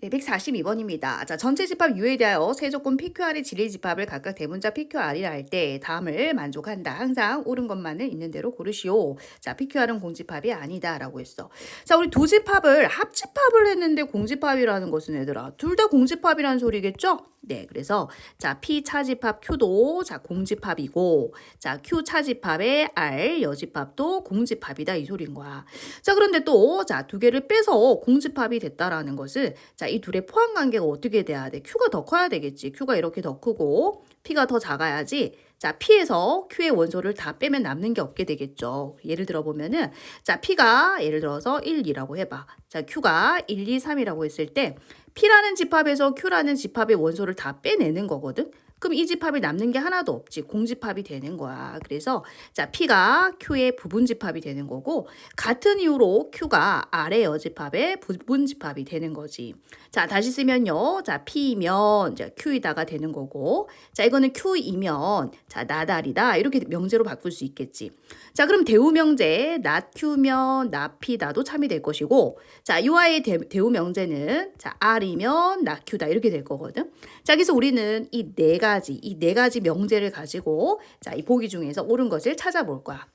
네, 142번입니다. 자, 전체 집합 U에 대하여 세 조건 PQR의 진리 집합을 각각 대문자 PQR이라 할 때 다음을 만족한다. 항상 옳은 것만을 있는 대로 고르시오. 자, PQR은 공집합이 아니다라고 했어. 자, 우리 두 집합을 합집합을 했는데 공집합이라는 것은 얘들아 둘 다 공집합이라는 소리겠죠? 네, 그래서 자 P 차집합 Q도 자 공집합이고 자 Q 차집합의 R 여집합도 공집합이다 이 소리인 거야. 자 그런데 또 자 두 개를 빼서 공집합이 됐다라는 것은 자이 둘의 포함 관계가 어떻게 돼야 돼? Q가 더 커야 되겠지. Q가 이렇게 더 크고 P가 더 작아야지. 자, P에서 Q의 원소를 다 빼면 남는 게 없게 되겠죠. 예를 들어 보면은, 자, P가 예를 들어서 1, 2라고 해 봐. 자, Q가 1, 2, 3이라고 했을 때, P라는 집합에서 Q라는 집합의 원소를 다 빼내는 거거든. 그럼 이 집합이 남는 게 하나도 없지. 공집합이 되는 거야. 그래서 자 P가 Q의 부분집합이 되는 거고 같은 이유로 Q가 R의 여집합의 부분집합이 되는 거지. 자 다시 쓰면요. 자 P면 자 Q이다가 되는 거고 자 이거는 Q이면 자 나달이다 이렇게 명제로 바꿀 수 있겠지. 자 그럼 대우 명제 낫 Q면 낫 P다도 참이 될 것이고 자 요아의 대, 대우 명제는 자 R이면 낫 Q다 이렇게 될 거거든. 자 그래서 우리는 이 네가 지 이 네 가지 명제를 가지고 자 이 보기 중에서 옳은 것을 찾아볼 거야.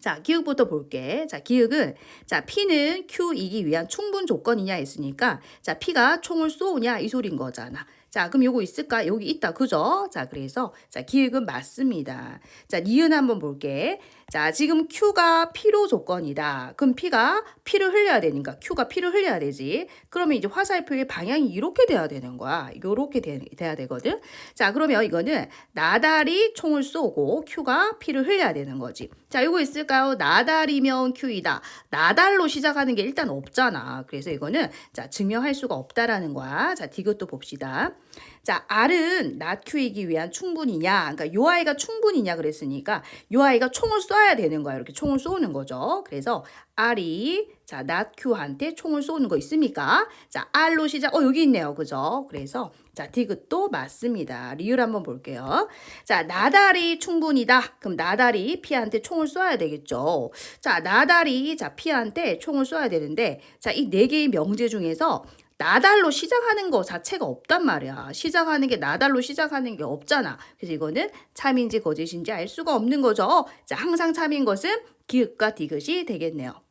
자, 기억부터 볼게. 자, 기억은 자, P는 Q이기 위한 충분 조건이냐 했으니까 자, P가 총을 쏘냐 이 소린 거잖아. 자, 그럼 요거 있을까? 여기 있다. 그죠? 자, 그래서 자, 기억은 맞습니다. 자, 니은 한번 볼게. 자, 지금 Q가 P로 조건이다. 그럼 P가 P를 흘려야 되니까 Q가 P를 흘려야 되지. 그러면 이제 화살표의 방향이 이렇게 돼야 되는 거야. 이렇게 돼, 돼야 되거든. 자, 그러면 이거는 나달이 총을 쏘고 Q가 P를 흘려야 되는 거지. 자, 이거 있을까요? 나달이면 Q이다. 나달로 시작하는 게 일단 없잖아. 그래서 이거는 자, 증명할 수가 없다라는 거야. 자, 디귿도 봅시다. 자, R은 not Q이기 위한 충분이냐? 그러니까 요 아이가 충분이냐 그랬으니까 요 아이가 총을 쏴야 되는 거야. 이렇게 총을 쏘는 거죠. 그래서 R이 자, not Q한테 총을 쏘는 거 있습니까? 자, R로 시작. 어, 여기 있네요. 그죠? 그래서 자, 디귿도 맞습니다. 리을 한번 볼게요. 자, 나달이 충분이다. 그럼 나달이 P한테 총을 쏘아야 되겠죠. 자, 나달이 자, P한테 총을 쏘아야 되는데 자, 이 네 개의 명제 중에서 나달로 시작하는 거 자체가 없단 말이야. 시작하는 게 나달로 시작하는 게 없잖아. 그래서 이거는 참인지 거짓인지 알 수가 없는 거죠. 자, 항상 참인 것은 기읍과 디귿이 되겠네요.